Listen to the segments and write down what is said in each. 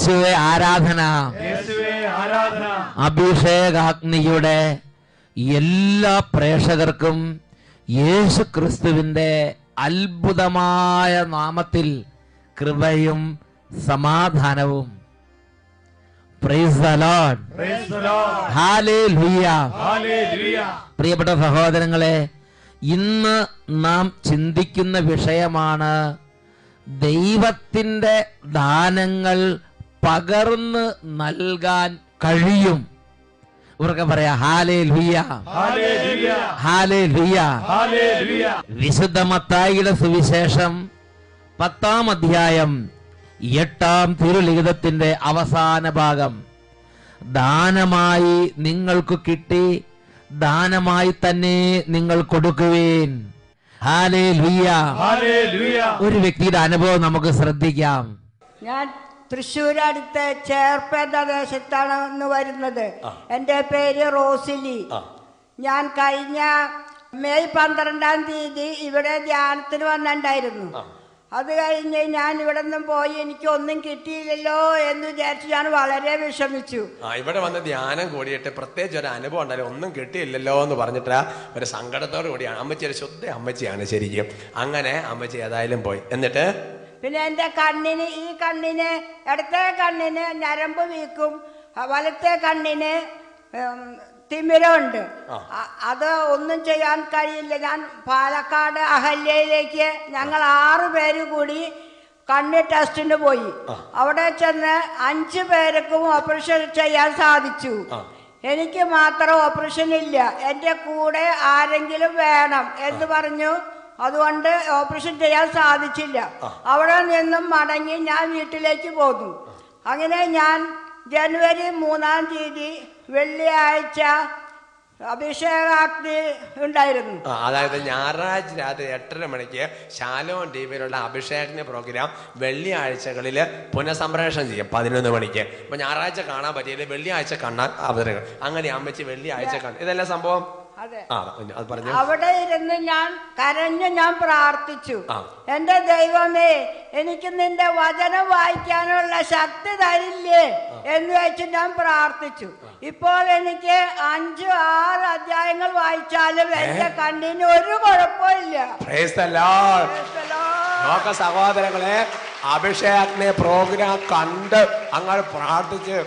യേശുവെ ആരാധന. അഭിഷേകാഗ്നിയുടെ എല്ലാ പ്രേക്ഷകർക്കും യേശു ക്രിസ്തുവിന്റെ അത്ഭുതമായ നാമത്തിൽ കൃപയും സമാധാനവും. പ്രിയപ്പെട്ട സഹോദരങ്ങളെ ഇന്ന് നാം ചിന്തിക്കുന്ന വിഷയമാണ് ദൈവത്തിന്റെ ദാനങ്ങൾ പകർന്ന് നൽകാൻ കഴിയും. ഇവർക്ക് പറയാ ഹാലേ ലുയ ഹാലേ ലുയ വിശുദ്ധ മത്തായിയുടെ സുവിശേഷം പത്താം അധ്യായം എട്ടാം തിരുലിഖിതത്തിന്റെ അവസാന ഭാഗം. ദാനമായി നിങ്ങൾക്ക് കിട്ടി ദാനമായി തന്നെ നിങ്ങൾ കൊടുക്കുവേൻ. ഹാലേ ലുയ ഒരു വ്യക്തിയുടെ അനുഭവം നമുക്ക് ശ്രദ്ധിക്കാം. ഞാൻ തൃശ്ശൂർ അടുത്ത് ചേർപ്പേത ദേശത്താണ് ഇന്ന് വരുന്നത്. എന്റെ പേര് റോസിലി. ഞാൻ കഴിഞ്ഞ മെയ് പന്ത്രണ്ടാം തീയതി ഇവിടെ ധ്യാനത്തിന് വന്നിട്ടുണ്ടായിരുന്നു. അത് കഴിഞ്ഞ് ഞാൻ ഇവിടെ നിന്നും പോയി എനിക്ക് ഒന്നും കിട്ടിയില്ലല്ലോ എന്ന് വിചാരിച്ച് ഞാൻ വളരെ വിഷമിച്ചു. ആ ഇവിടെ വന്ന് ധ്യാനം കൂടിയിട്ട് പ്രത്യേകിച്ച് ഒരു അനുഭവം ഉണ്ടായാലും ഒന്നും കിട്ടിയില്ലല്ലോ എന്ന് പറഞ്ഞിട്ട് ഒരു സങ്കടത്തോടു കൂടിയാണ്. അമ്മച്ചി ഒരു ശുദ്ധ അമ്മച്ചിയാണ് ശരിക്കും. അങ്ങനെ അമ്മച്ചി ഏതായാലും പോയി. എന്നിട്ട് പിന്നെ എന്റെ കണ്ണിന് ഈ കണ്ണിന് ഇടത്തെ കണ്ണിന് ഞരമ്പ് വീക്കും. വലത്തെ കണ്ണിന് തിമിരമുണ്ട്. അത് ഒന്നും ചെയ്യാൻ കഴിയില്ല. ഞാൻ പാലക്കാട് അഹല്യയിലേക്ക് ഞങ്ങൾ ആറു പേര് കൂടി കണ്ണ് ടെസ്റ്റിന് പോയി. അവിടെ ചെന്ന് അഞ്ചു പേർക്കും ഓപ്പറേഷൻ ചെയ്യാൻ സാധിച്ചു. എനിക്ക് മാത്രം ഓപ്പറേഷൻ ഇല്ല. എന്റെ കൂടെ ആരെങ്കിലും വേണം എന്ന് പറഞ്ഞു അതുകൊണ്ട് ഓപ്പറേഷൻ ചെയ്യാൻ സാധിച്ചില്ല. അവിടെ നിന്നും മടങ്ങി ഞാൻ വീട്ടിലേക്ക് പോന്നു. അങ്ങനെ ഞാൻ ജനുവരി മൂന്നാം തീയതി വെള്ളിയാഴ്ച അഭിഷേകാഗ്നി ഉണ്ടായിരുന്നു. അതായത് ഞായറാഴ്ച രാത്രി എട്ടര മണിക്ക് ശാലോൻ ടി വിയിലുള്ള അഭിഷേകന്റെ പ്രോഗ്രാം വെള്ളിയാഴ്ചകളിൽ പുനഃസംപ്രേഷണം ചെയ്യും പതിനൊന്ന് മണിക്ക്. അപ്പൊ ഞായറാഴ്ച കാണാൻ പറ്റിയില്ല വെള്ളിയാഴ്ച കാണാൻ അവതരങ്ങൾ അങ്ങനെ അമ്മച്ചി വെള്ളിയാഴ്ച കാണും ഇതെല്ലാം സംഭവം? അവിടെ ഇരുന്ന് ഞാൻ കരഞ്ഞു ഞാൻ പ്രാർത്ഥിച്ചു. എന്റെ ദൈവമേ എനിക്ക് നിന്റെ വചനം വായിക്കാനുള്ള ശക്തി തരില്ലേ? എന്ന് വെച്ച് ഞാൻ പ്രാർത്ഥിച്ചു. ഇപ്പോൾ എനിക്ക് അഞ്ചു ആറ് അധ്യായങ്ങൾ വായിച്ചാലും എന്റെ കണ്ണിന് ഒരു കുഴപ്പമില്ല സഹോദരങ്ങളെ അഭിഷേകനെ പ്രോഗ്രാം കണ്ട് അങ്ങോട്ട് പ്രാർത്ഥിച്ച്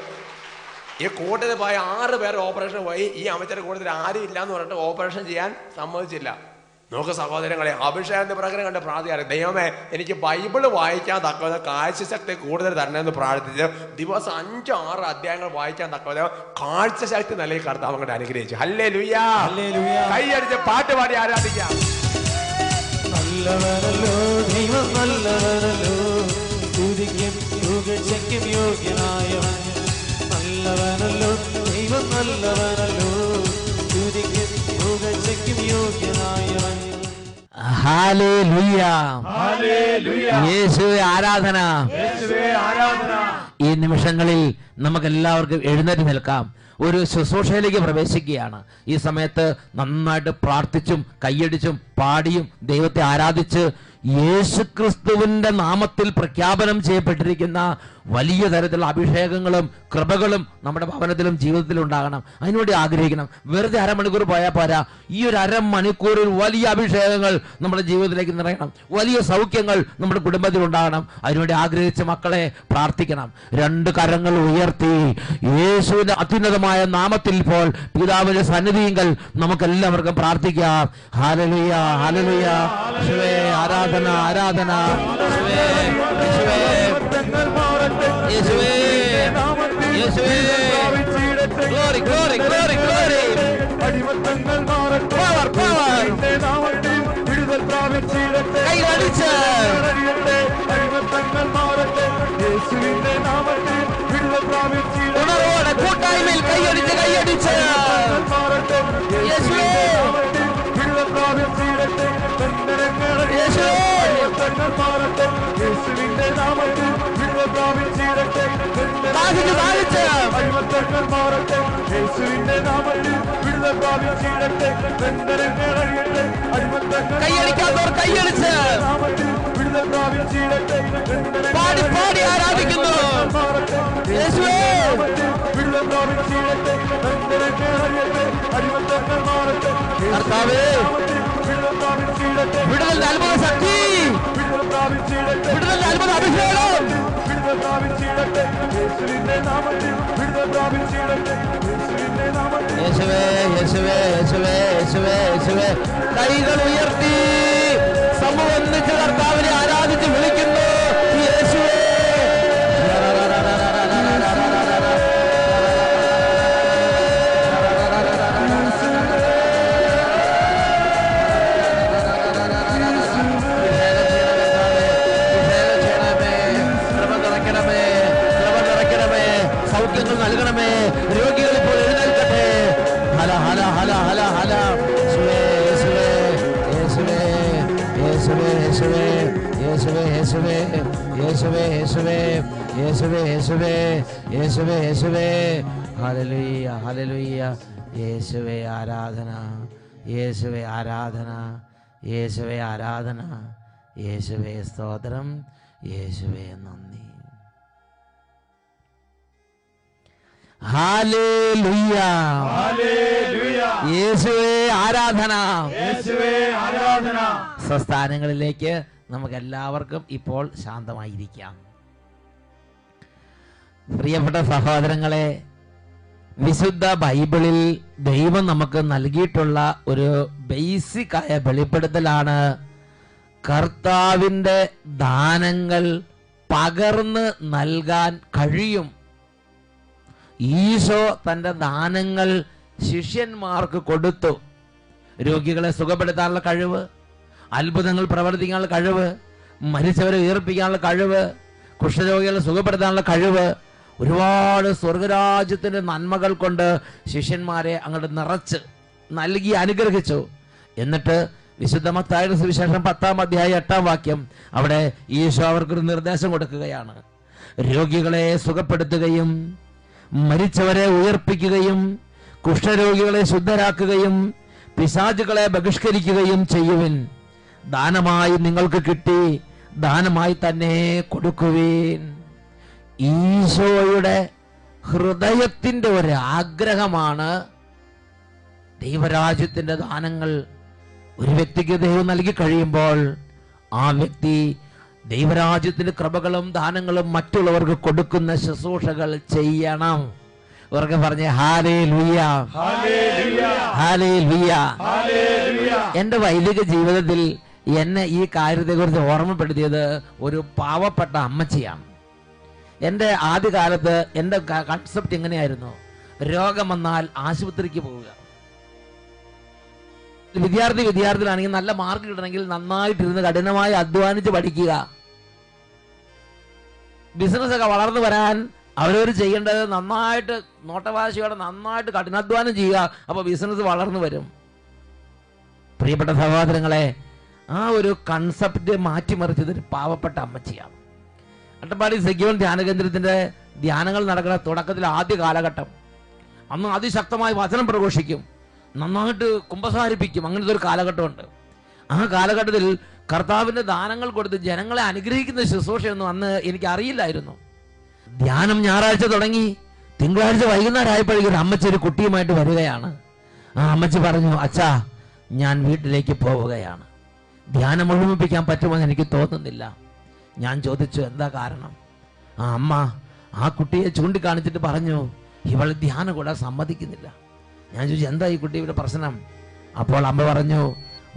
ഈ കൂട്ടത്തിൽ പോയ ആറ് പേർ ഓപ്പറേഷൻ പോയി. ഈ അമ്മച്ചയുടെ കൂട്ടത്തിൽ ആരും ഇല്ല എന്ന് പറഞ്ഞിട്ട് ഓപ്പറേഷൻ ചെയ്യാൻ സമ്മതിച്ചില്ല. നോക്ക് സഹോദരങ്ങളെ അഭിഷേകന്റെ പ്രകാരം കണ്ട് പ്രാർത്ഥിക്കാറ്. ദൈവമേ എനിക്ക് ബൈബിൾ വായിക്കാൻ തക്കവത കാഴ്ചശക്തി കൂടുതൽ തരണമെന്ന് പ്രാർത്ഥിച്ച് ദിവസം അഞ്ചോ ആറ് അധ്യായങ്ങൾ വായിക്കാൻ തക്കവത കാഴ്ചശക്തി നിലയിൽ കർത്താവ് അങ്ങോട്ട് അനുഗ്രഹിച്ചു. ഹല്ലേ ലുയാ കൈയടിച്ച് പാട്ട് പാടി ആരാധിക്കാം. നല്ലവരല്ലോ ദൈവം നല്ലവരല്ലോ. യോഗ്യനായവൻ നല്ലവനല്ലോ ദൈവം നല്ലവനല്ലോ. സ്തുതിക്കും യുഗശയ്ക്കും യോഗ്യനായവൻ. ആരാധന. ഈ നിമിഷങ്ങളിൽ നമുക്ക് എല്ലാവർക്കും എഴുന്നേറ്റ് നിൽക്കാം. ഒരു ശുശ്രൂഷയിലേക്ക് പ്രവേശിക്കുകയാണ്. ഈ സമയത്ത് നന്നായിട്ട് പ്രാർത്ഥിച്ചും കൈയടിച്ചും പാടിയും ദൈവത്തെ ആരാധിച്ച് യേശുക്രിസ്തുവിന്റെ നാമത്തിൽ പ്രഖ്യാപനം ചെയ്യപ്പെട്ടിരിക്കുന്ന വലിയ തരത്തിലുള്ള അഭിഷേകങ്ങളും കൃപകളും നമ്മുടെ ഭവനത്തിലും ജീവിതത്തിലും ഉണ്ടാകണം. അതിനുവേണ്ടി ആഗ്രഹിക്കണം. വെറുതെ അരമണിക്കൂർ പോയാൽ പോരാ. ഈ ഒരു അരമണിക്കൂറിൽ വലിയ അഭിഷേകങ്ങൾ നമ്മുടെ ജീവിതത്തിലേക്ക് നിറയണം. വലിയ സൗഖ്യങ്ങൾ നമ്മുടെ കുടുംബത്തിൽ ഉണ്ടാകണം. അതിനുവേണ്ടി ആഗ്രഹിച്ച മക്കളെ പ്രാർത്ഥിക്കണം. രണ്ട് കരങ്ങൾ ഉയർത്തി യേശുവിന്റെ അത്യുന്നതമായ നാമത്തിൽ ഇപ്പോൾ പിതാവിന്റെ സന്നിധിയെങ്കിൽ നമുക്ക് എല്ലാവർക്കും പ്രാർത്ഥിക്കാം. ഹാലലുയ ഹാലലുയ യേശുവേ ആരാധന ആരാധന ഗ്ലോറി ഗ്ലോറി ഗ്ലോറി ഗ്ലോറി അടിമത്തങ്ങൾ മാറട്ടെ. പവർ പവർ വിടുതൽ പ്രാപിച്ചിടട്ടെ. അറിയട്ടെ അടിമത്തങ്ങൾ മാറട്ടെ. യേശുവിന്റെ നാമത്തിൽ വിടുതൽ പ്രാപിച്ചിടട്ടെ. ഉണർവോടെ കൂട്ടായ്മയിൽ കൈയടിച്ച്. കൈയടിച്ച് യേശുവേ. ഞങ്ങൾ യേശുവിന്റെ നാമത്തിൽ നിങ്ങൾ പ്രാപിച്ചിടട്ടെ അഴിമത്തങ്ങൾ മാറട്ടെ യേശുവിന്റെ നാമത്തിൽ വിടുത പ്രാപിച്ചിടട്ടെ ബന്ധനങ്ങൾ അഴിയട്ടെ അഴിമത്തങ്ങൾ കൈയടിക്കാത്തവർ കൈയടിച്ച് നാമത്തിൽ വിടുത പ്രാപിച്ചിടട്ടെ പാടി പാടി ആരാധിക്കുന്നു വിടുത പ്രാപിച്ചിടട്ടെ ശക്തി. യേശുവേ യേശുവേ യേശുവേ യേശുവേ കൈകൾ ഉയർത്തി. സമൂഹം കർത്താവിനെ ആരാധിക്കും ആരാധന. യേശുവേ ആരാധന. യേശുവേ സ്തോത്രം. യേശുവേ നന്ദി. യേശുവേ ആരാധന. സ്വസ്ഥാനങ്ങളിലേക്ക് നമുക്ക് എല്ലാവർക്കും ഇപ്പോൾ ശാന്തമായിരിക്കാം. പ്രിയപ്പെട്ട സഹോദരങ്ങളെ വിശുദ്ധ ബൈബിളിൽ ദൈവം നമുക്ക് നൽകിയിട്ടുള്ള ഒരു ബേസിക് ആയ വെളിപ്പെടുത്തലാണ് കർത്താവിന്റെ ദാനങ്ങൾ പകർന്ന് നൽകാൻ കഴിയും. ഈശോ തന്റെ ദാനങ്ങൾ ശിഷ്യന്മാർക്ക് കൊടുത്തു. രോഗികളെ സുഖപ്പെടുത്താനുള്ള കഴിവ് അത്ഭുതങ്ങൾ പ്രവർത്തിക്കാനുള്ള കഴിവ് മരിച്ചവരെ ഉയർപ്പിക്കാനുള്ള കഴിവ് കുഷ്ഠരോഗികളെ സുഖപ്പെടുത്താനുള്ള കഴിവ് ഒരുപാട് സ്വർഗരാജ്യത്തിന്റെ നന്മകൾ കൊണ്ട് ശിഷ്യന്മാരെ അങ്ങോട്ട് നിറച്ച് നൽകി അനുഗ്രഹിച്ചു. എന്നിട്ട് വിശുദ്ധ മത്തായുടെ സുവിശേഷം പത്താം അധ്യായം എട്ടാം വാക്യം അവിടെ ഈശോ അവർക്കൊരു നിർദ്ദേശം കൊടുക്കുകയാണ്. രോഗികളെ സുഖപ്പെടുത്തുകയും മരിച്ചവരെ ഉയർപ്പിക്കുകയും കുഷ്ഠരോഗികളെ ശുദ്ധരാക്കുകയും പിശാചുകളെ ബഹിഷ്കരിക്കുകയും ചെയ്യുവിൻ. ദാനമായി നിങ്ങൾക്ക് കിട്ടി ദാനമായി തന്നെ കൊടുക്കുവിൻ. ഈശോയുടെ ഹൃദയത്തിന്റെ ഒരു ആഗ്രഹമാണ് ദൈവരാജ്യത്തിന്റെ ദാനങ്ങൾ ഒരു വ്യക്തിക്ക് ദൈവം നൽകി കഴിയുമ്പോൾ ആ വ്യക്തി ദൈവരാജ്യത്തിന്റെ കൃപകളും ദാനങ്ങളും മറ്റുള്ളവർക്ക് കൊടുക്കുന്ന ശുശ്രൂഷകൾ ചെയ്യണം. ഇവർക്ക് പറഞ്ഞ ഹാലേ ലുയ ഹാലേ ലുയ എന്റെ വൈദിക ജീവിതത്തിൽ എന്നെ ഈ കാര്യത്തെക്കുറിച്ച് ഓർമ്മപ്പെടുത്തിയത് ഒരു പാവപ്പെട്ട അമ്മച്ചിയാണ്. എന്റെ ആദ്യകാലത്ത് എന്റെ കൺസെപ്റ്റ് എങ്ങനെയായിരുന്നു? രോഗം വന്നാൽ ആശുപത്രിക്ക് പോവുക. വിദ്യാർത്ഥി വിദ്യാർത്ഥികളാണെങ്കിൽ നല്ല മാർക്ക് കിട്ടണമെങ്കിൽ നന്നായിട്ടിരുന്ന് കഠിനമായി അധ്വാനിച്ച് പഠിക്കുക. ബിസിനസ് ഒക്കെ വളർന്നു വരാൻ അവരവർ ചെയ്യേണ്ടത് നന്നായിട്ട് നോട്ടവാശിയോടെ നന്നായിട്ട് കഠിനാധ്വാനം ചെയ്യുക അപ്പോൾ ബിസിനസ് വളർന്നു വരും. പ്രിയപ്പെട്ട സഹോദരങ്ങളെ ആ ഒരു കൺസെപ്റ്റ് മാറ്റിമറിച്ചത് ഒരു പാവപ്പെട്ട അമ്മച്ചിയാണ്. അട്ടപ്പാടി സെക്യൂൺ ധ്യാന കേന്ദ്രത്തിന്റെ ധ്യാനങ്ങൾ നടക്കുന്ന തുടക്കത്തിലെ ആദ്യ കാലഘട്ടം. അന്ന് അതിശക്തമായി വചനം പ്രഘോഷിക്കും. നന്നായിട്ട് കുമ്പസാരിപ്പിക്കും. അങ്ങനത്തെ ഒരു കാലഘട്ടമുണ്ട്. ആ കാലഘട്ടത്തിൽ കർത്താവിന്റെ ദാനങ്ങൾ കൊടുത്ത് ജനങ്ങളെ അനുഗ്രഹിക്കുന്ന ശുശ്രൂഷയൊന്നും അന്ന് എനിക്ക് അറിയില്ലായിരുന്നു ധ്യാനം ഞായറാഴ്ച തുടങ്ങി. തിങ്കളാഴ്ച വൈകുന്നേരമായപ്പോഴേക്കും ഒരു അമ്മച്ചി ഒരു കുട്ടിയുമായിട്ട് വരികയാണ്. ആ അമ്മച്ചി പറഞ്ഞു അച്ഛാ ഞാൻ വീട്ടിലേക്ക് പോവുകയാണ്. ധ്യാനം മുഴുമിപ്പിക്കാൻ പറ്റുമെന്ന് എനിക്ക് തോന്നുന്നില്ല. ഞാൻ ചോദിച്ചു എന്താ കാരണം? ആ അമ്മ ആ കുട്ടിയെ ചൂണ്ടിക്കാണിച്ചിട്ട് പറഞ്ഞു ഇവൾ ധ്യാനം കൂടാൻ സമ്മതിക്കുന്നില്ല. ഞാൻ ചോദിച്ചു എന്താ ഈ കുട്ടിയുടെ പ്രശ്നം? അപ്പോൾ അമ്മ പറഞ്ഞു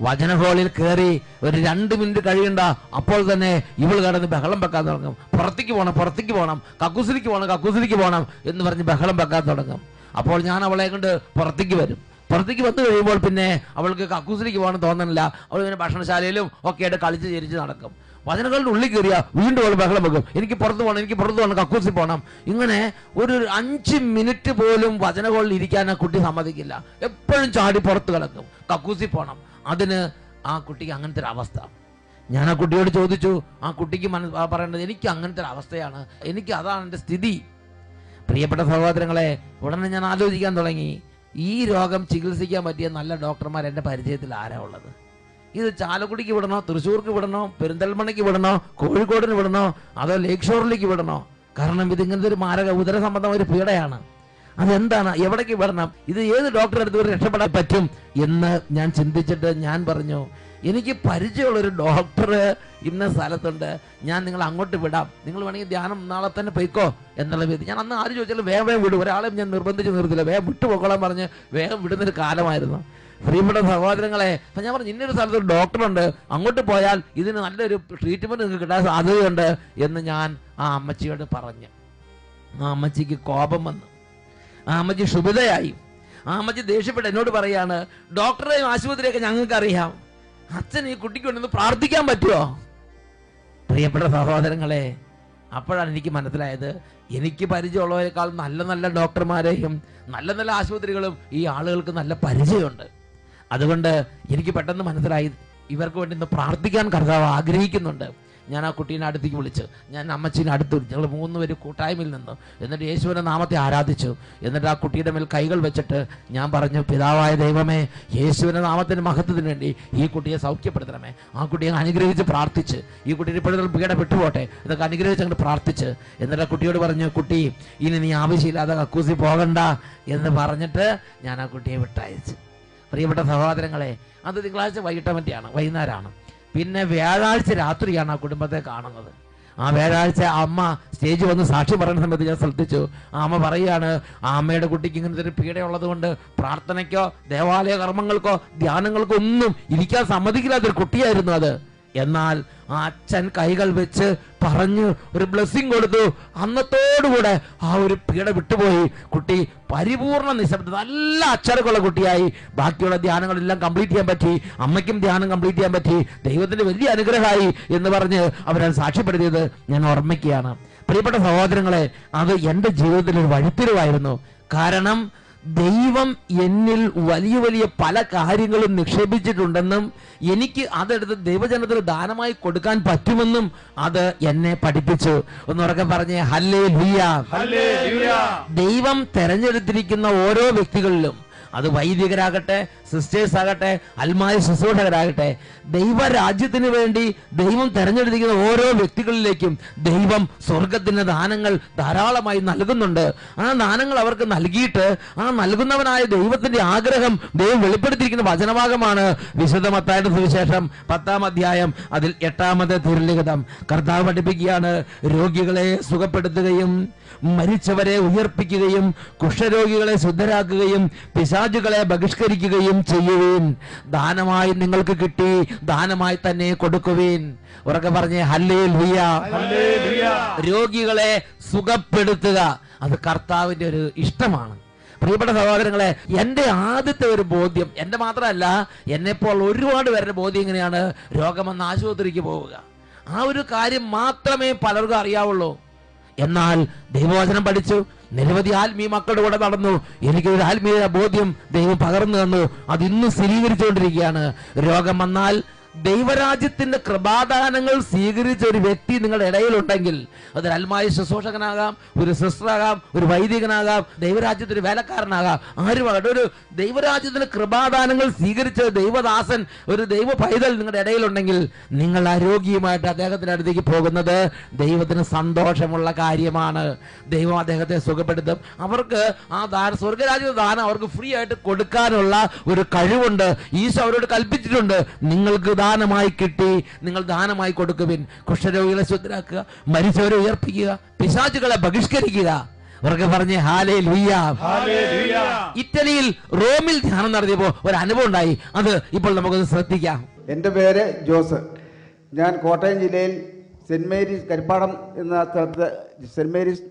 വചന ഹോളിൽ കയറി ഒരു രണ്ട് മിനിറ്റ് കഴിയണ്ട അപ്പോൾ തന്നെ ഇവൾ കടന്ന് ബഹളം വെക്കാൻ തുടങ്ങും. പുറത്തേക്ക് പോകണം പുറത്തേക്ക് പോകണം കക്കൂസിലേക്ക് പോകണം കക്കൂസിലേക്ക് പോകണം എന്ന് പറഞ്ഞ് ബഹളം വെക്കാൻ തുടങ്ങും. അപ്പോൾ ഞാൻ അവളെ കൊണ്ട് പുറത്തേക്ക് വരും. പുറത്തേക്ക് വന്നു കഴിയുമ്പോൾ പിന്നെ അവൾക്ക് കക്കൂസിലേക്ക് പോകണം തോന്നുന്നില്ല അവൾ പിന്നെ ഭക്ഷണശാലയിലും ഒക്കെ ആയിട്ട് കളിച്ച് ചിരിച്ച് നടക്കും. വചനങ്ങളുടെ ഉള്ളിൽ കയറിയ വീണ്ടും അവൾ ബഹളം വെക്കും. എനിക്ക് പുറത്ത് പോകണം എനിക്ക് പുറത്ത് പോകണം കക്കൂസിൽ പോകണം ഇങ്ങനെ ഒരു അഞ്ച് മിനിറ്റ് പോലും വചനകളിൽ ഇരിക്കാൻ ആ കുട്ടി സമ്മതിക്കില്ല. എപ്പോഴും ചാടി പുറത്ത് കിടക്കും. കക്കൂസിൽ പോകണം അതിന് ആ കുട്ടിക്ക് അങ്ങനത്തെ ഒരു അവസ്ഥ. ഞാൻ ആ കുട്ടിയോട് ചോദിച്ചു ആ കുട്ടിക്ക് മന പറയേണ്ടത് എനിക്ക് അങ്ങനത്തെ ഒരു അവസ്ഥയാണ്. എനിക്ക് അതാണ് എന്റെ സ്ഥിതി. പ്രിയപ്പെട്ട സഹോദരങ്ങളെ ഉടനെ ഞാൻ ആലോചിക്കാൻ തുടങ്ങി. ഈ രോഗം ചികിത്സിക്കാൻ പറ്റിയ നല്ല ഡോക്ടർമാർ എന്റെ പരിചയത്തിൽ ആരാ ഉള്ളത്? ഇത് ചാലക്കുടിക്ക് വിടണോ തൃശ്ശൂർക്ക് വിടണോ പെരിന്തൽമണ്ണയ്ക്ക് വിടണോ കോഴിക്കോടിന് വിടണോ അതോ ലേക്ക് ഷോറിലേക്ക് വിടണോ? കാരണം ഇതിങ്ങനത്തെ ഒരു മാരക ഉദര സംബന്ധമായ ഒരു പീഡയാണ്. അതെന്താണ്? എവിടേക്ക് വിടണം? ഇത് ഏത് ഡോക്ടറെ അടുത്ത് ഒരു രക്ഷപ്പെടാൻ പറ്റും എന്ന് ഞാൻ ചിന്തിച്ചിട്ട് ഞാൻ പറഞ്ഞു എനിക്ക് പരിചയമുള്ള ഒരു ഡോക്ടർ ഇന്ന സ്ഥലത്തുണ്ട്. ഞാൻ നിങ്ങൾ അങ്ങോട്ട് വിടാം. നിങ്ങൾ വേണമെങ്കിൽ ധ്യാനം നാളെ തന്നെ പോയിക്കോ എന്നുള്ള വിധി. ഞാൻ അന്ന് ആര് ചോദിച്ചാലും വേഗം വേഗം വിടും. ഒരാളെയും ഞാൻ നിർബന്ധിച്ച് നിർത്തില്ല. വേഗം വിട്ടു പോക്കോളാൻ പറഞ്ഞ് വേഗം വിടുന്നൊരു കാലമായിരുന്നു. പ്രിയപ്പെട്ട സഹോദരങ്ങളെ അപ്പൊ ഞാൻ പറഞ്ഞു ഇന്നൊരു സ്ഥലത്ത് ഒരു ഡോക്ടറുണ്ട്. അങ്ങോട്ട് പോയാൽ ഇതിന് നല്ലൊരു ട്രീറ്റ്മെന്റ് നിങ്ങൾക്ക് കിട്ടാൻ സാധ്യതയുണ്ട് എന്ന് ഞാൻ ആ അമ്മച്ചിയോട് പറഞ്ഞു. ആ അമ്മച്ചിക്ക് കോപം വന്നു. ആ അമ്മച്ചി ക്ഷുഭിതയായി. ആ അമ്മച്ചി ദേഷ്യപ്പെട്ട് എന്നോട് പറയാണ് ഡോക്ടറെയും ആശുപത്രിയൊക്കെ ഞങ്ങൾക്ക് അറിയാം അച്ഛൻ ഈ കുട്ടിക്ക് കൊണ്ടൊന്ന് പ്രാർത്ഥിക്കാൻ പറ്റുമോ പ്രിയപ്പെട്ട സഹോദരങ്ങളെ അപ്പോഴാണ് എനിക്ക് മനസ്സിലായത്. എനിക്ക് പരിചയമുള്ളവരെക്കാൾ നല്ല നല്ല ഡോക്ടർമാരെയും നല്ല നല്ല ആശുപത്രികളും ഈ ആളുകൾക്ക് നല്ല പരിചയമുണ്ട്. അതുകൊണ്ട് എനിക്ക് പെട്ടെന്ന് മനസ്സിലായി. ഇവർക്ക് വേണ്ടി ഇന്ന് പ്രാർത്ഥിക്കാൻ കർത്താവ് ആഗ്രഹിക്കുന്നുണ്ട്. ഞാൻ ആ കുട്ടീനെ അടുത്തേക്ക് വിളിച്ച്. ഞാൻ അമ്മച്ചീനെ അടുത്ത് ഞങ്ങൾ മൂന്ന് പേര് കൂട്ടായ്മയിൽ നിന്ന്. എന്നിട്ട് യേശുവിനെ നാമത്തെ ആരാധിച്ചു. എന്നിട്ട് ആ കുട്ടിയുടെ മേൽ കൈകൾ വെച്ചിട്ട് ഞാൻ പറഞ്ഞു പിതാവായ ദൈവമേ യേശുവിന്റെ നാമത്തിന് മഹത്വത്തിന് വേണ്ടി ഈ കുട്ടിയെ സൗഖ്യപ്പെടുത്തണമേ. ആ കുട്ടിയെ അനുഗ്രഹിച്ച് പ്രാർത്ഥിച്ച്. ഈ കുട്ടിയുടെ ഇപ്പോഴും പീഡ വിട്ടുപോട്ടെ ഇതൊക്കെ അനുഗ്രഹിച്ച് അങ്ങോട്ട് പ്രാർത്ഥിച്ച്. എന്നിട്ട് ആ കുട്ടിയോട് പറഞ്ഞു കുട്ടി ഇനി നീ ആവശ്യമില്ലാതെ കക്കൂസി പോകണ്ട എന്ന് പറഞ്ഞിട്ട് ഞാൻ ആ കുട്ടിയെ വിട്ടയച്ചു. പ്രിയപ്പെട്ട സഹോദരങ്ങളെ അത് തിങ്കളാഴ്ച വൈകിട്ട് മറ്റെയാണ് വൈകുന്നേരമാണ്. പിന്നെ വ്യാഴാഴ്ച രാത്രിയാണ് ആ കുടുംബത്തെ കാണുന്നത്. ആ വ്യാഴാഴ്ച അമ്മ സ്റ്റേജ് വന്ന് സാക്ഷി പറയുന്ന സമയത്ത് ഞാൻ ശ്രദ്ധിച്ചു. ആ അമ്മ പറയുകയാണ് ആ അമ്മയുടെ കുട്ടിക്ക് ഇങ്ങനത്തെ ഒരു പീഡയുള്ളത് കൊണ്ട് പ്രാർത്ഥനയ്ക്കോ ദേവാലയ കർമ്മങ്ങൾക്കോ ധ്യാനങ്ങൾക്കോ ഒന്നും ഇരിക്കാൻ സമ്മതിക്കില്ലാത്തൊരു കുട്ടിയായിരുന്നു അത്. എന്നാൽ ആ അച്ഛൻ കൈകൾ വെച്ച് പറഞ്ഞ് ഒരു ബ്ലെസ്സിങ് കൊടുത്തു. അന്നത്തോടുകൂടെ ആ ഒരു പീഡ വിട്ടുപോയി. കുട്ടി പരിപൂർണ നിശബ്ദത നല്ല അച്ചടക്കമുള്ള കുട്ടിയായി. ബാക്കിയുള്ള ധ്യാനങ്ങളെല്ലാം കംപ്ലീറ്റ് ചെയ്യാൻ പറ്റി. അമ്മയ്ക്കും ധ്യാനം കംപ്ലീറ്റ് ചെയ്യാൻ പറ്റി. ദൈവത്തിന്റെ വലിയ അനുഗ്രഹമായി എന്ന് പറഞ്ഞ് അവരത് സാക്ഷ്യപ്പെടുത്തിയത് ഞാൻ ഓർമ്മിക്കുകയാണ്. പ്രിയപ്പെട്ട സഹോദരങ്ങളെ അത് എന്റെ ജീവിതത്തിൽ ഒരു വഴിത്തിരിവായിരുന്നു. കാരണം ദൈവം എന്നിൽ വലിയ വലിയ പല കാര്യങ്ങളും നിക്ഷേപിച്ചിട്ടുണ്ടെന്നും എനിക്ക് അതെടുത്ത് ദൈവജനത്തിന് ദാനമായി കൊടുക്കാൻ പറ്റുമെന്നും അത് എന്നെ പഠിപ്പിച്ചു. ഒന്നുറക്കെ പറഞ്ഞേ ഹല്ലേ ദൈവം തെരഞ്ഞെടുത്തിരിക്കുന്ന ഓരോ വ്യക്തികളിലും അത് വൈദികരാകട്ടെ സിസ്റ്റേഴ്സ് ആകട്ടെ അൽമായ ശുശ്രൂഷകരാകട്ടെ ദൈവരാജ്യത്തിന് വേണ്ടി ദൈവം തെരഞ്ഞെടുത്തിരിക്കുന്ന ഓരോ വ്യക്തികളിലേക്കും ദൈവം സ്വർഗത്തിന്റെ ദാനങ്ങൾ ധാരാളമായി നൽകുന്നുണ്ട്. ആ ദാനങ്ങൾ അവർക്ക് നൽകിയിട്ട് ആ നൽകുന്നവനായ ദൈവത്തിന്റെ ആഗ്രഹം ദൈവം വെളിപ്പെടുത്തിയിരിക്കുന്ന വചനഭാഗമാണ് വിശുദ്ധമത്തായുടെ സുവിശേഷം പത്താം അധ്യായം അതിൽ എട്ടാമത്തെ തിരുലിഖിതം. കർത്താവ് പഠിപ്പിക്കുകയാണ് രോഗികളെ സുഖപ്പെടുത്തുകയും മരിച്ചവരെ ഉയർപ്പിക്കുകയും കുഷ്ഠരോഗികളെ ശുദ്ധരാക്കുകയും പിശാചുകളെ ബഹിഷ്കരിക്കുകയും ചെയ്യുവീൻ. ദാനമായി നിങ്ങൾക്ക് കിട്ടി ദാനമായി തന്നെ കൊടുക്കുവീൻ. ഉറക്കെ പറഞ്ഞേ ഹല്ലേ രോഗികളെ സുഖപ്പെടുത്തുക. അത് കർത്താവിന്റെ ഒരു ഇഷ്ടമാണ്. പ്രിയപ്പെട്ട സഹോദരങ്ങളെ എന്റെ ആദ്യത്തെ ഒരു ബോധ്യം എന്റെ മാത്രമല്ല എന്നെപ്പോൾ ഒരുപാട് പേരുടെ ബോധ്യം ഇങ്ങനെയാണ് രോഗമെന്ന് ആശുപത്രിക്ക് പോവുക. ആ ഒരു കാര്യം മാത്രമേ പലർക്കും അറിയാവുള്ളൂ. എന്നാൽ ദൈവവചനം പഠിച്ചു. നിരവധി ആത്മീയ മക്കളുടെ കൂടെ നടന്നു. എനിക്കൊരു ആത്മീയ ബോധ്യം ദൈവം പകർന്നു തന്നു. അത് ഇന്ന് സ്ഥിരീകരിച്ചുകൊണ്ടിരിക്കുകയാണ്. രോഗം വന്നാൽ ദൈവരാജ്യത്തിന്റെ കൃപാദാനങ്ങൾ സ്വീകരിച്ച ഒരു വ്യക്തി നിങ്ങളുടെ ഇടയിലുണ്ടെങ്കിൽ അതൊരു അൽമായ ശുശ്രൂഷകനാകാം ഒരു സിസ്റ്ററാകാം ഒരു വൈദികനാകാം ദൈവരാജ്യത്തിന് വേലക്കാരനാകാം. ആരുമാകട്ടെ ഒരു ദൈവരാജ്യത്തിന്റെ കൃപാദാനങ്ങൾ സ്വീകരിച്ച ദൈവദാസൻ ഒരു ദൈവ പൈതൽ നിങ്ങളുടെ ഇടയിലുണ്ടെങ്കിൽ നിങ്ങൾ ആരോഗ്യമായിട്ട് അദ്ദേഹത്തിന്റെ അടുത്തേക്ക് പോകുന്നത് ദൈവത്തിന് സന്തോഷമുള്ള കാര്യമാണ്. ദൈവം അദ്ദേഹത്തെ സുഖപ്പെടുത്തും. അവർക്ക് ആ ദാന സ്വർഗരാജ്യ ദാനം അവർക്ക് ഫ്രീ ആയിട്ട് കൊടുക്കാനുള്ള ഒരു കഴിവുണ്ട്. ഈശോ അവരോട് കൽപ്പിച്ചിട്ടുണ്ട്. നിങ്ങൾക്ക് ദാനമായി കിട്ടി നിങ്ങൾ ദാനമായി കൊടുക്കുവിൻ. കുഷ്ഠരോഗികളെ ശുദ്ധരാക്കുക മരിച്ചവരെ ഉയർപ്പിക്കുക പിശാചുകളെ ബഹിഷ്കരിക്കുക. അവർക്ക് പറഞ്ഞ് ഹാലേ ലുയ്യ ഇറ്റലിയിൽ റോമിൽ ധ്യാനം നടത്തിയപ്പോ ഒരു അനുഭവം ഉണ്ടായി. അത് ഇപ്പോൾ നമുക്കൊന്ന് ശ്രദ്ധിക്കാം. എന്റെ പേര് ജോസ്. ഞാൻ കോട്ടയം ജില്ലയിൽ സെന്റ് മേരീസ് കരിപ്പാടം എന്ന സ്ഥലത്ത് സെന്റ് മേരീസ്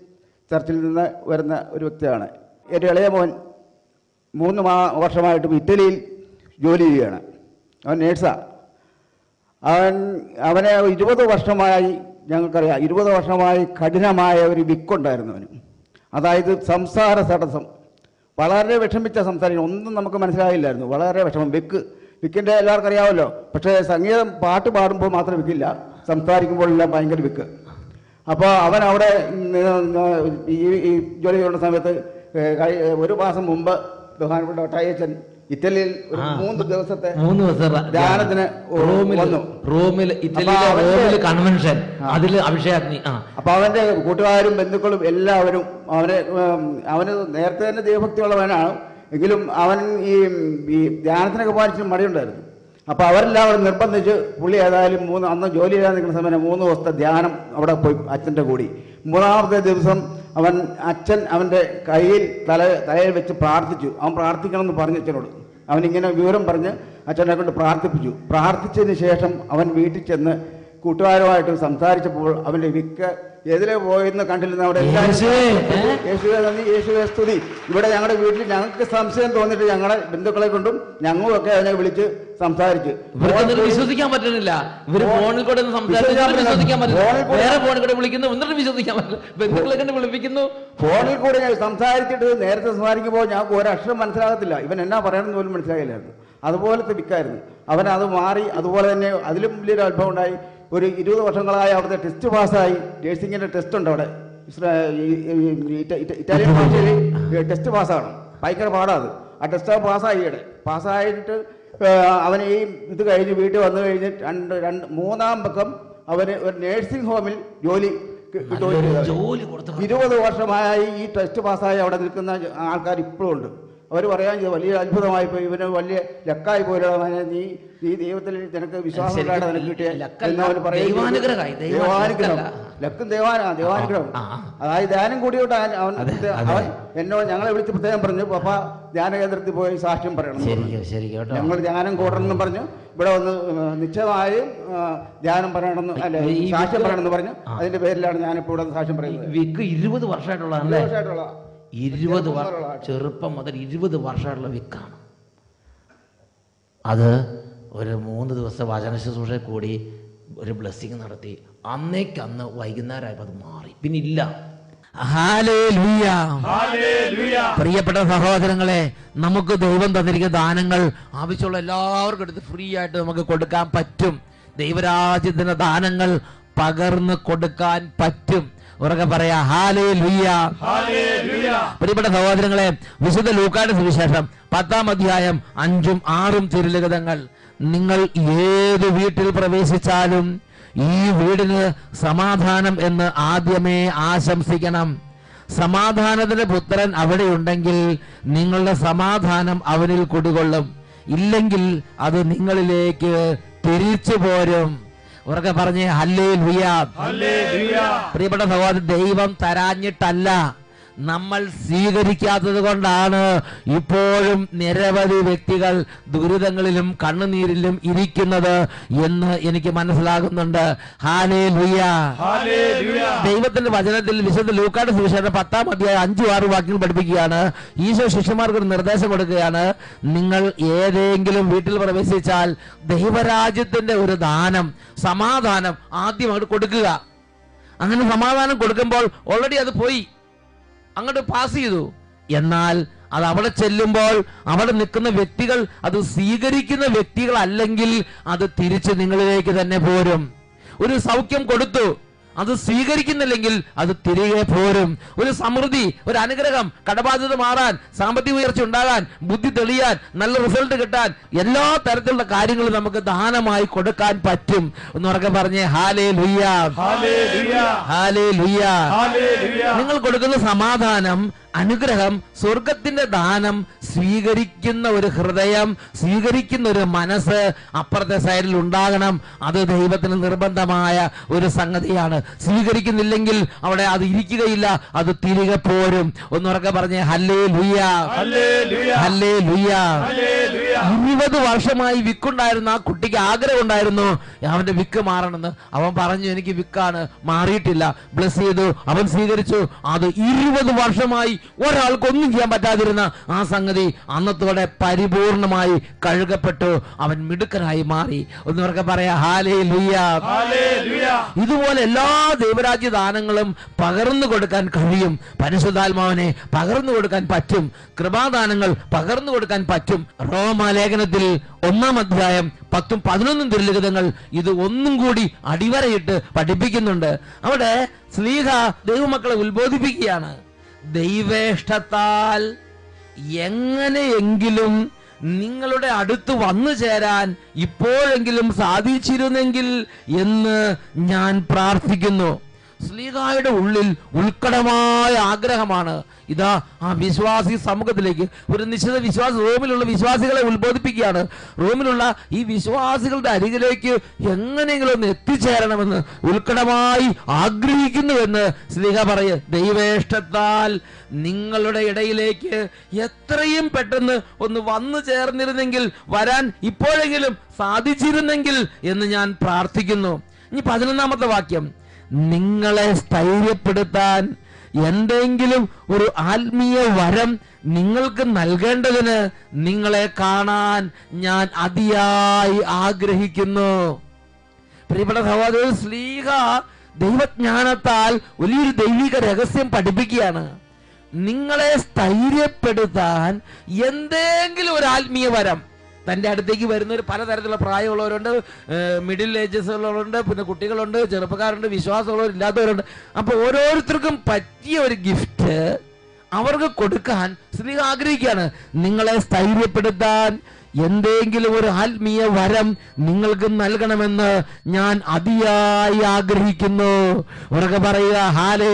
ചർച്ചിൽ നിന്ന് വരുന്ന ഒരു വ്യക്തിയാണ്. എന്റെ ഇളയ മോൻ മൂന്ന് മാ വർഷമായിട്ടും ഇറ്റലിയിൽ ജോലി ചെയ്യുകയാണ്. അവൻ നേഴ്സാണ് അവൻ അവനെ ഇരുപത് വർഷമായി ഞങ്ങൾക്കറിയാം ഇരുപത് വർഷമായി കഠിനമായ ഒരു വിക്കുണ്ടായിരുന്നു അവന്. അതായത് സംസാര തടസ്സം. വളരെ വിഷമിച്ച സംസാരിക്കും ഒന്നും നമുക്ക് മനസ്സിലായില്ലായിരുന്നു. വളരെ വിഷമം. വിക്ക് വിക്കിന്റെ എല്ലാവർക്കും അറിയാമല്ലോ. പക്ഷേ സംഗീതം പാട്ട് പാടുമ്പോൾ മാത്രം വിക്കില്ല. സംസാരിക്കുമ്പോഴെല്ലാം ഭയങ്കര വിക്ക്. അപ്പോൾ അവൻ അവിടെ ഈ ജോലി ചെയ്യുന്ന സമയത്ത് ഒരു മാസം മുമ്പ് ബഹുമാനപ്പെട്ട ഒട്ടായച്ചൻ ഇറ്റലിയിൽ മൂന്ന് ദിവസത്തെ മൂന്ന് ദിവസം റ- ധ്യാനത്തിന് റോമിൽ റോമിൽ ഇറ്റലിയിലെ റോമിൽ കൺവെൻഷൻ. അതിൽ അഭിഷേകാഗ്നി. ആ. അപ്പൊ അവന്റെ കൂട്ടുകാരും ബന്ധുക്കളും എല്ലാവരും അവനെ അവന് നേരത്തെ തന്നെ ദൈവഭക്തിയുള്ളവനാണ്. എങ്കിലും അവൻ ഈ ഈ ധ്യാനത്തിനൊക്കെ പോകാൻ ഇച്ചിരി മടിയുണ്ടായിരുന്നു. അപ്പൊ അവരെല്ലാവരും നിർബന്ധിച്ച് പുള്ളി ഏതായാലും മൂന്ന് അന്ന് ജോലി ചെയ്യാൻ നിൽക്കുന്ന സമയം മൂന്ന് ദിവസത്തെ ധ്യാനം അവിടെ പോയി അച്ഛന്റെ കൂടി. മൂന്നാമത്തെ ദിവസം അവൻ അച്ഛൻ അവന്റെ കയ്യിൽ തല തലയിൽ വെച്ച് പ്രാർത്ഥിച്ചു. അവൻ പ്രാർത്ഥിക്കണമെന്ന് പറഞ്ഞു അച്ഛനോട്. അവനിങ്ങനെ വിവരം പറഞ്ഞ് അച്ഛനെ കൊണ്ട് പ്രാർത്ഥിപ്പിച്ചു. പ്രാർത്ഥിച്ചതിന് ശേഷം അവൻ വീട്ടിൽ ചെന്ന് കൂട്ടുകാരുമായിട്ട് സംസാരിച്ചപ്പോൾ അവന്റെ വിക്ക് എതിരെ പോയെന്ന് കണ്ടിരുന്ന അവിടെ എല്ലാവരും യേശുവേ, യേശുവെ നന്ദി യേശുവെ സ്തുതി. ഇവിടെ ഞങ്ങളുടെ വീട്ടിൽ ഞങ്ങൾക്ക് സംശയം തോന്നിയിട്ട് ഞങ്ങളെ ബന്ധുക്കളെ കൊണ്ടും ഞങ്ങളും ഒക്കെ അതിനെ വിളിച്ച് സംസാരിച്ച്. ഇവർക്ക് വിശ്വസിക്കാൻ പറ്റുന്നില്ല. ഇവർ ഫോണിൽ കൂടെ വിശ്വസിക്കാൻ സംസാരിച്ചു വിശ്വസിക്കാൻ പറ്റില്ല. ഫോണിൽ കൂടെ- വേറെ ഫോണിൽ കൂടെ വിളിക്കുന്നു. എന്നിട്ട് വിശ്വസിക്കാൻ പറ്റില്ല. ബന്ധുക്കളെ കണ്ട് വിളിപ്പിക്കുന്നു. ഫോണിൽ കൂടെ ഞാൻ സംസാരിച്ചിട്ട് നേരത്തെ സംസാരിക്കുമ്പോൾ ഞങ്ങൾക്ക് ഒരക്ഷരം മനസ്സിലാകത്തില്ല. ഇവൻ എന്നാ പറയണമെന്ന് പോലും മനസ്സിലാകില്ലായിരുന്നു അതുപോലത്തെ വിക്കായിരുന്നു അവൻ അത് മാറി അതുപോലെ തന്നെ അതിലും വലിയൊരു അനുഭവം ഉണ്ടായി. ഒരു ഇരുപത് വർഷങ്ങളായി അവിടുത്തെ ടെസ്റ്റ് പാസ്സായി. നേഴ്സിംഗിന്റെ ടെസ്റ്റ് ഉണ്ട് അവിടെ. ഇറ്റാലിയൻ ഭാഷയിൽ ടെസ്റ്റ് പാസ്സാണ് ഭയങ്കര പാടാണ് ആ ടെസ്റ്റ് പാസ്സായി ഇവിടെ. പാസ്സായിട്ട് അവൻ ഈ ഇത് കഴിഞ്ഞ് വീട്ടിൽ വന്നു കഴിഞ്ഞ് രണ്ട് രണ്ട് മൂന്നാം പക്കം അവന് ഒരു നേഴ്സിംഗ് ഹോമിൽ ജോലി. ജോലി ഇരുപത് വർഷമായി ഈ ടെസ്റ്റ് പാസ്സായി അവിടെ നിൽക്കുന്ന ആൾക്കാർ ഇപ്പോഴും ഉണ്ട് അവർ പറയാൻ ചെയ്തു വലിയ അത്ഭുതമായി പോയി. ഇവന് വലിയ ലക്കായി പോലും നീ നീ ദൈവത്തിൽ നിനക്ക് വിശ്വാസം നിനക്ക് കിട്ടിയ എന്ന് ദൈവാനുഗ്രഹം. ലക്കും ദൈവാന ദൈവാനുഗ്രഹം. അതായത് ധ്യാനം കൂടിയോട്ട് അവൻ അവൻ. എന്നോട് ഞങ്ങളെ വിളിച്ച് പ്രത്യേകം പറഞ്ഞു പപ്പ ധ്യാന കേന്ദ്രത്തിൽ പോയി സാക്ഷ്യം പറയണം. എന്ന് ഞങ്ങൾ ധ്യാനം കൂടണമെന്നും പറഞ്ഞു. ഇവിടെ വന്ന് നിശ്ചയമായും ധ്യാനം പറയണമെന്ന് അല്ലെ സാക്ഷ്യം പറയണമെന്ന് പറഞ്ഞു. അതിന്റെ പേരിലാണ് ഞാനിപ്പോൾ ഇവിടെ സാക്ഷ്യം പറയുന്നത്. ഇരുപത് വർഷമായിട്ടുള്ള ഇരുപത് ചെറുപ്പം മുതൽ ഇരുപത് വർഷമുള്ള വിക്കാണ്. അത് ഒരു മൂന്ന് ദിവസം വചന ശുശ്രൂഷ കൂടി ഒരു ബ്ലെസ്സിങ് നടത്തി. അന്നേക്കന്ന് വൈകുന്നേരമായപ്പോൾ അത് മാറി. പിന്നെ ഇല്ല പ്രിയപ്പെട്ട സഹോദരങ്ങളെ നമുക്ക് ദൈവം തന്നിരിക്കുന്ന ദാനങ്ങൾ ആവശ്യമുള്ള എല്ലാവർക്കും എടുത്ത് ഫ്രീ ആയിട്ട് നമുക്ക് കൊടുക്കാൻ പറ്റും. ദൈവരാജ്യത്തിന്റെ ദാനങ്ങൾ പകർന്ന് കൊടുക്കാൻ പറ്റും. ഉറക്കെ പറയാ ഹാലേ ലുയ്യ പ്രിയപ്പെട്ട സഹോദരങ്ങളെ വിശുദ്ധ ലൂക്കാട് സുവിശേഷം പത്താം അധ്യായം അഞ്ചും ആറും തിരുലിഖിതങ്ങൾ. നിങ്ങൾ ഏത് വീട്ടിൽ പ്രവേശിച്ചാലും ഈ വീടിന് സമാധാനം എന്ന് ആദ്യമേ ആശംസിക്കണം. സമാധാനത്തിന്റെ പുത്രൻ അവിടെയുണ്ടെങ്കിൽ നിങ്ങളുടെ സമാധാനം അവനിൽ കുടികൊള്ളും. ഇല്ലെങ്കിൽ അത് നിങ്ങളിലേക്ക് തിരിച്ചു പോരും. ഉറക്കെ പറഞ്ഞ് ഹല്ലേ പ്രിയപ്പെട്ട സഹോദരൻ ദൈവം തരാഞ്ഞിട്ടല്ല. നമ്മൾ സ്വീകരിക്കാത്തത് കൊണ്ടാണ് ഇപ്പോഴും നിരവധി വ്യക്തികൾ ദുരിതങ്ങളിലും കണ്ണുനീരിലും ഇരിക്കുന്നത് എന്ന് എനിക്ക് മനസ്സിലാകുന്നുണ്ട്. ഹാലേ ലുയ ദൈവത്തിന്റെ വചനത്തിൽ വിശുദ്ധ ലൂക്കാട് സുവിശേഷം പത്താം അധ്യായം അഞ്ചു ആറ് വാക്യങ്ങൾ പഠിപ്പിക്കുകയാണ്. ഈശോ ശിഷ്യന്മാർക്ക് ഒരു നിർദ്ദേശം കൊടുക്കുകയാണ്. നിങ്ങൾ ഏതെങ്കിലും വീട്ടിൽ പ്രവേശിച്ചാൽ ദൈവരാജ്യത്തിന്റെ ഒരു ദാനം സമാധാനം ആദ്യം അങ്ങോട്ട് കൊടുക്കുക. അങ്ങനെ സമാധാനം കൊടുക്കുമ്പോൾ ഓൾറെഡി അത് പോയി. അങ്ങോട്ട് പാസ് ചെയ്തു. എന്നാൽ അത് അവിടെ ചെല്ലുമ്പോൾ അവിടെ നിൽക്കുന്ന വ്യക്തികൾ അത് സ്വീകരിക്കുന്ന വ്യക്തികൾ അല്ലെങ്കിൽ അത് തിരിച്ച് നിങ്ങളിലേക്ക് തന്നെ പോരും. ഒരു സൗഖ്യം കൊടുത്തു. അത് സ്വീകരിക്കുന്നില്ലെങ്കിൽ അത് തിരികെ പോരും. ഒരു സമൃദ്ധി ഒരു അനുഗ്രഹം കടബാധ്യത മാറാൻ സാമ്പത്തിക ഉയർച്ച ഉണ്ടാകാൻ ബുദ്ധി തെളിയാൻ നല്ല റിസൾട്ട് കിട്ടാൻ എല്ലാ തരത്തിലുള്ള കാര്യങ്ങളും നമുക്ക് ദാനമായി കൊടുക്കാൻ പറ്റും. എന്ന് ഉറക്കെ പറഞ്ഞേ ഹാലേ ലുയ്യ ഹാലേ ലുയ്യ നിങ്ങൾ കൊടുക്കുന്ന സമാധാനം അനുഗ്രഹം സ്വർഗത്തിന്റെ ദാനം സ്വീകരിക്കുന്ന ഒരു ഹൃദയം സ്വീകരിക്കുന്ന ഒരു മനസ്സ് അപ്പുറത്തെ സൈഡിൽ ഉണ്ടാകണം. അത് ദൈവത്തിന് നിർബന്ധമായ ഒരു സംഗതിയാണ്. സ്വീകരിക്കുന്നില്ലെങ്കിൽ അവിടെ അത് ഇരിക്കുകയില്ല അത് തിരികെ പോരും. ഒന്നുറക്കെ പറഞ്ഞേ ഹല്ലേ ലുയ്യ ഹല്ലേ ലുയ്യ ഇരുപത് വർഷമായി വിക്കുണ്ടായിരുന്ന. ആ കുട്ടിക്ക് ആഗ്രഹം ഉണ്ടായിരുന്നു അവന്റെ വിക്ക് മാറണമെന്ന്. അവൻ പറഞ്ഞു എനിക്ക് വിക്കാണ്. മാറിയിട്ടില്ല. ബ്ലസ് ചെയ്തു. അവൻ സ്വീകരിച്ചു. അത് ഇരുപത് വർഷമായി ഒരാൾക്കൊന്നും ചെയ്യാൻ പറ്റാതിരുന്ന ആ സംഗതി അന്നത്തോടെ പരിപൂർണമായി കഴുകപ്പെട്ടു. അവൻ മിടുക്കനായി മാറി. ഒന്നവർക്ക് പറയാ ഹാലേ ലുയ്യ ഇതുപോലെ എല്ലാ ദൈവരാജ്യ ദാനങ്ങളും പകർന്നു കൊടുക്കാൻ കഴിയും. പരിശുദ്ധാത്മാവിനെ പകർന്നു കൊടുക്കാൻ പറ്റും. കൃപാദാനങ്ങൾ പകർന്നു കൊടുക്കാൻ പറ്റും. റോമാലേഖനത്തിൽ ഒന്നാം അധ്യായം പത്തും പതിനൊന്നും തിരുലിഖിതങ്ങൾ ഇത് ഒന്നും കൂടി അടിവരയിട്ട് പഠിപ്പിക്കുന്നുണ്ട്. അവിടെ സ്ലീഹ ദൈവമക്കളെ ഉത്ബോധിപ്പിക്കുകയാണ്. ദൈവേഷ്ടത്താൽ എങ്ങനെയെങ്കിലും നിങ്ങളുടെ അടുത്ത് വന്നു ചേരാൻ ഇപ്പോഴെങ്കിലും സാധിച്ചിരുന്നെങ്കിൽ എന്ന് ഞാൻ പ്രാർത്ഥിക്കുന്നു. സ്ലീഹായുടെ ഉള്ളിൽ ഉൾക്കടമായ ആഗ്രഹമാണ്. ഇതാ ആ വിശ്വാസി സമൂഹത്തിലേക്ക് ഒരു നിശ്ചിത വിശ്വാസ റോമിലുള്ള വിശ്വാസികളെ ഉത്ബോധിപ്പിക്കുകയാണ്. റോമിലുള്ള ഈ വിശ്വാസികളുടെ അരികിലേക്ക് എങ്ങനെയെങ്കിലും ഒന്ന് എത്തിച്ചേരണമെന്ന് ഉൾക്കടമായി ആഗ്രഹിക്കുന്നുവെന്ന് സ്ലീഹ പറയ ദൈവേഷ്ടത്താൽ നിങ്ങളുടെ ഇടയിലേക്ക് എത്രയും പെട്ടെന്ന് ഒന്ന് വന്നു ചേർന്നിരുന്നെങ്കിൽ വരാൻ ഇപ്പോഴെങ്കിലും സാധിച്ചിരുന്നെങ്കിൽ എന്ന് ഞാൻ പ്രാർത്ഥിക്കുന്നു. ഇനി പതിനൊന്നാമത്തെ വാക്യം. നിങ്ങളെ സ്ഥൈര്യപ്പെടുത്താൻ എന്തെങ്കിലും ഒരു ആത്മീയ വരം നിങ്ങൾക്ക് നൽകേണ്ടതിന് നിങ്ങളെ കാണാൻ ഞാൻ അതിയായി ആഗ്രഹിക്കുന്നു. പ്രിയപ്പെട്ട സഹോദരൻ സ്ലീഹ ദൈവജ്ഞാനത്താൽ വലിയൊരു ദൈവിക രഹസ്യം പഠിപ്പിക്കുകയാണ്. നിങ്ങളെ സ്ഥൈര്യപ്പെടുത്താൻ എന്തെങ്കിലും ഒരു ആത്മീയ വരം തന്റെ അടുത്തേക്ക് വരുന്നവർ പലതരത്തിലുള്ള പ്രായമുള്ളവരുണ്ട് മിഡിൽ ഏജസ് ഉള്ളവരുണ്ട് പിന്നെ കുട്ടികളുണ്ട് ചെറുപ്പക്കാരുണ്ട് വിശ്വാസമുള്ളവർ ഇല്ലാത്തവരുണ്ട്. അപ്പോൾ ഓരോരുത്തർക്കും പറ്റിയ ഒരു ഗിഫ്റ്റ് അവർക്ക് കൊടുക്കാൻ സ്ത്രീ ആഗ്രഹിക്കുകയാണ്. നിങ്ങളെ സ്ഥൈര്യപ്പെടുത്താൻ എന്തെങ്കിലും ഒരു ആത്മീയ വരം നിങ്ങൾക്ക് നൽകണമെന്ന് ഞാൻ അതിയായി ആഗ്രഹിക്കുന്നു. ഉറക്കെ പറയുക ഹാലേ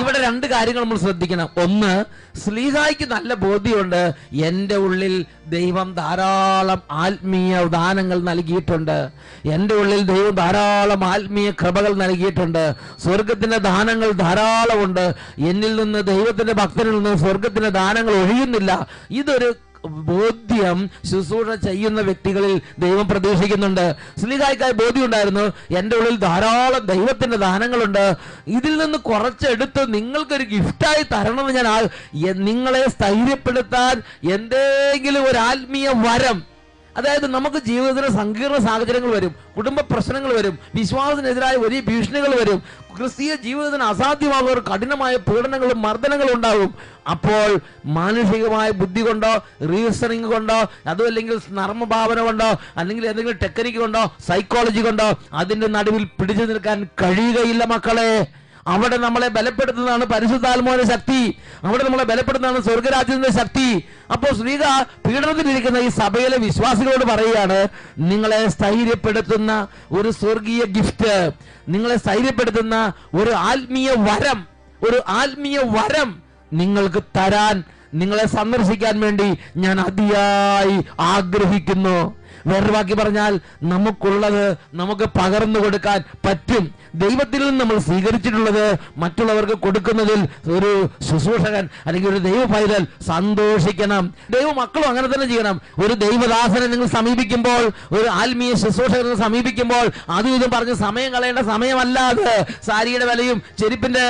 ഇവിടെ രണ്ട് കാര്യങ്ങൾ നമ്മൾ ശ്രദ്ധിക്കണം. ഒന്ന് സ്ലീഹായ്ക്ക് നല്ല ബോധ്യമുണ്ട്. എന്റെ ഉള്ളിൽ ദൈവം ധാരാളം ആത്മീയ ദാനങ്ങൾ നൽകിയിട്ടുണ്ട്. എന്റെ ഉള്ളിൽ ദൈവം ധാരാളം ആത്മീയ കൃപകൾ നൽകിയിട്ടുണ്ട്. സ്വർഗത്തിന്റെ ദാനങ്ങൾ ധാരാളമുണ്ട്. എന്നിൽ നിന്ന് ദൈവത്തിന്റെ ഭക്തനിൽ നിന്ന് സ്വർഗത്തിന്റെ ദാനങ്ങൾ ഒഴിയുന്നില്ല. ഇതൊരു ബോധ്യം ശുശ്രൂഷ ചെയ്യുന്ന വ്യക്തികളിൽ ദൈവം പ്രതീക്ഷിക്കുന്നുണ്ട്. സ്ലീഹായ്ക്കായി ബോധ്യം ഉണ്ടായിരുന്നു എന്റെ ഉള്ളിൽ ധാരാളം ദൈവത്തിന്റെ ദാനങ്ങളുണ്ട്. ഇതിൽ നിന്ന് കുറച്ചെടുത്ത് നിങ്ങൾക്കൊരു ഗിഫ്റ്റായി തരണമെന്ന് ഞാൻ നിങ്ങളെ സ്ഥൈര്യപ്പെടുത്താൻ എന്തെങ്കിലും ഒരു ആത്മീയ വരം അതായത് നമുക്ക് ജീവിതത്തിന് സങ്കീർണ സാഹചര്യങ്ങൾ വരും കുടുംബ പ്രശ്നങ്ങൾ വരും വിശ്വാസത്തിനെതിരായ വലിയ ഭീഷണികൾ വരും ക്രിസ്തീയ ജീവിതത്തിന് അസാധ്യമാകുന്ന ഒരു കഠിനമായ പീഡനങ്ങളും മർദ്ദനങ്ങളും ഉണ്ടാകും. അപ്പോൾ മാനുഷികമായ ബുദ്ധി കൊണ്ടോ റീസണിങ് കൊണ്ടോ അതോ അല്ലെങ്കിൽ നർമ്മഭാവന കൊണ്ടോ അല്ലെങ്കിൽ എന്തെങ്കിലും ടെക്നിക്ക് കൊണ്ടോ സൈക്കോളജി കൊണ്ടോ അതിന്റെ നടുവിൽ പിടിച്ചു നിൽക്കാൻ കഴിയുകയില്ല മക്കളെ. അവിടെ നമ്മളെ ബലപ്പെടുത്തുന്നതാണ് പരിശുദ്ധാത്മാവിന്റെ ശക്തി. അവിടെ നമ്മളെ ബലപ്പെടുത്തുന്നതാണ് സ്വർഗരാജ്യത്തിന്റെ ശക്തി. അപ്പോൾ ശ്രീക പീഡനത്തിലിരിക്കുന്ന ഈ സഭയിലെ വിശ്വാസികളോട് പറയുകയാണ് നിങ്ങളെ സ്ഥൈര്യപ്പെടുത്തുന്ന ഒരു സ്വർഗീയ ഗിഫ്റ്റ് നിങ്ങളെ സ്ഥൈര്യപ്പെടുത്തുന്ന ഒരു ആത്മീയ വരം ഒരു ആത്മീയ വരം നിങ്ങൾക്ക് തരാൻ നിങ്ങളെ സന്ദർശിക്കാൻ വേണ്ടി ഞാൻ അതിയായി ആഗ്രഹിക്കുന്നു. വേറൊരു വാക്കി പറഞ്ഞാൽ നമുക്കുള്ളത് നമുക്ക് പകർന്നു കൊടുക്കാൻ പറ്റും. ദൈവത്തിൽ നിന്ന് നമ്മൾ സ്വീകരിച്ചിട്ടുള്ളത് മറ്റുള്ളവർക്ക് കൊടുക്കുന്നതിൽ ഒരു ശുശ്രൂഷകൻ അല്ലെങ്കിൽ ഒരു ദൈവ പൈതൽ സന്തോഷിക്കണം. ദൈവ മക്കളും അങ്ങനെ തന്നെ ചെയ്യണം. ഒരു ദൈവദാസനെ നിങ്ങൾ സമീപിക്കുമ്പോൾ ഒരു ആത്മീയ ശുശ്രൂഷകനെ സമീപിക്കുമ്പോൾ അതും ഇതും പറഞ്ഞ് സമയം കളയേണ്ട സമയമല്ലാതെ സാരിയുടെ വിലയും ചെരുപ്പിന്റെ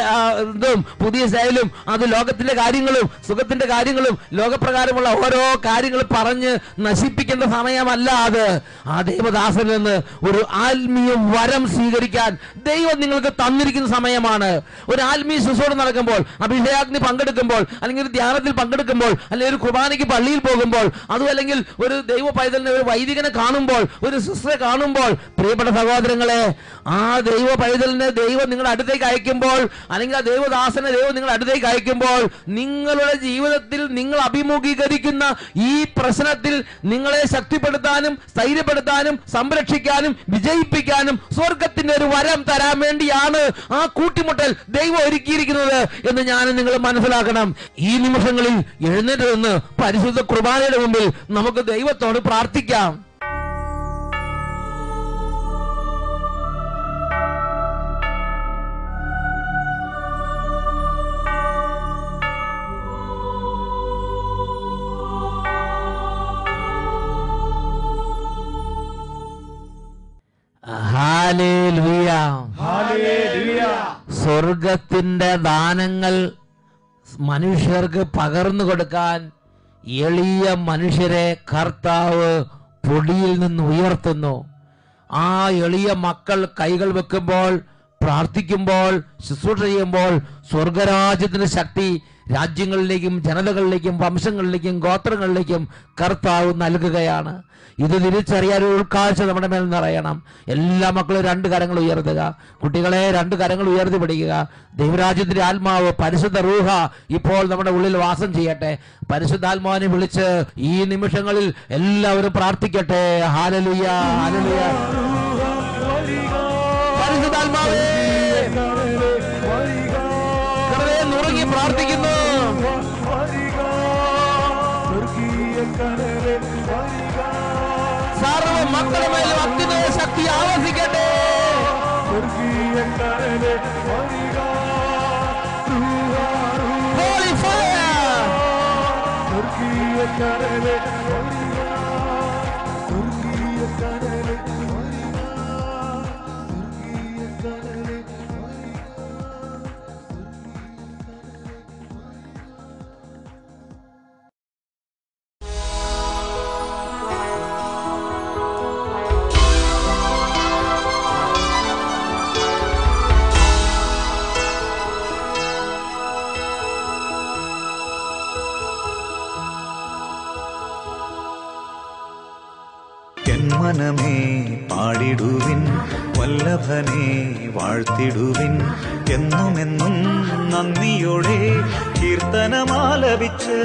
ഇതും പുതിയ ശൈലും അത് ലോകത്തിന്റെ കാര്യങ്ങളും സുഖത്തിന്റെ കാര്യങ്ങളും ലോകപ്രകാരമുള്ള ഓരോ കാര്യങ്ങൾ പറഞ്ഞ് നശിപ്പിക്കേണ്ട സമയമല്ലാതെ ആ ദൈവദാസനിൽ നിന്ന് ഒരു ആത്മീയ വരം സ്വീകരിക്കാൻ ദൈവം നിങ്ങൾക്ക് തന്നിരിക്കുന്ന സമയമാണ്. ഒരു ആത്മീയ ശുശ്രൂഷ നടക്കുമ്പോൾ അഭിഷേകാഗ്നി പങ്കെടുക്കുമ്പോൾ അല്ലെങ്കിൽ ഒരു ധ്യാനത്തിൽ പങ്കെടുക്കുമ്പോൾ അല്ലെങ്കിൽ ഒരു കുർബാനയ്ക്ക് പള്ളിയിൽ പോകുമ്പോൾ അതും അല്ലെങ്കിൽ ഒരു ദൈവ പൈതലിനെ ഒരു വൈദികനെ കാണുമ്പോൾ ഒരു സിസ്റ്ററെ കാണുമ്പോൾ പ്രിയപ്പെട്ട സഹോദരങ്ങളെ ആ ദൈവ പൈതലിനെ ദൈവം നിങ്ങളുടെ അടുത്തേക്ക് അയക്കുമ്പോൾ അല്ലെങ്കിൽ ആ ദൈവദാസനെ ദൈവം നിങ്ങളുടെ അടുത്തേക്ക് അയക്കുമ്പോൾ നിങ്ങളുടെ ജീവിതത്തിൽ നിങ്ങൾ അഭിമുഖീകരിക്കുന്ന ഈ പ്രശ്നത്തിൽ നിങ്ങളെ ശക്തിപ്പെടുത്താനും സ്ഥൈര്യപ്പെടുത്താനും സംരക്ഷിക്കാനും വിജയിപ്പിക്കാനും സ്വർഗത്തിന്റെ ഒരു വരം തരാൻ വേണ്ടിയാണ് ആ കൂട്ടിമുട്ടൽ ദൈവം ഒരുക്കിയിരിക്കുന്നത് എന്ന് ഞാൻ നിങ്ങൾ മനസ്സിലാക്കണം. ഈ നിമിഷങ്ങളിൽ എഴുന്നേറ്റ് നിന്ന് പരിശുദ്ധ കുർബാനയുടെ മുമ്പിൽ നമുക്ക് ദൈവത്തോട് പ്രാർത്ഥിക്കാം. സ്വർഗത്തിന്റെ ദാനങ്ങൾ മനുഷ്യർക്ക് പകർന്നു കൊടുക്കാൻ എളിയ മനുഷ്യരെ കർത്താവ് പൊടിയിൽ നിന്ന് ഉയർത്തുന്നു. ആ എളിയ മക്കൾ കൈകൾ വെക്കുമ്പോൾ പ്രാർത്ഥിക്കുമ്പോൾ ശുശ്രൂഷ ചെയ്യുമ്പോൾ സ്വർഗരാജ്യത്തിന് ശക്തി രാജ്യങ്ങളിലേക്കും ജനതകളിലേക്കും വംശങ്ങളിലേക്കും ഗോത്രങ്ങളിലേക്കും കർത്താവ് നൽകുകയാണ്. ഇത് തിരിച്ചറിയാൻ ഒരു ഉൾക്കാഴ്ച നമ്മുടെ മേൽ നിറയണം. എല്ലാ മക്കളും രണ്ട് കരങ്ങൾ ഉയർത്തുക. കുട്ടികളെ രണ്ട് കരങ്ങൾ ഉയർത്തി പിടിക്കുക. ദൈവരാജ്യത്തിന്റെ ആത്മാവ് പരിശുദ്ധ റൂഹ ഇപ്പോൾ നമ്മുടെ ഉള്ളിൽ വാസം ചെയ്യട്ടെ. പരിശുദ്ധാത്മാവിനെ വിളിച്ച് ഈ നിമിഷങ്ങളിൽ എല്ലാവരും പ്രാർത്ഥിക്കട്ടെ. ഹാലലുയ ഹാലലുയ പരിശുദ്ധാത്മാവേ പ്രാർത്ഥിക്കുന്നു. ಸರ್ವ ಮಕ್ಕಳ ಮೇಲೆ ಹತ್ತಿದ ಶಕ್ತಿ ಆವರಿಸಿಕೊಂಡೆ Holy fire! മനമേ പാടിടുവിൻ വല്ലഭനെ വാഴ്ത്തിടുവിൻ. എന്നുമെന്നും നന്ദിയോടെ കീർത്തനമാലപിച്ച്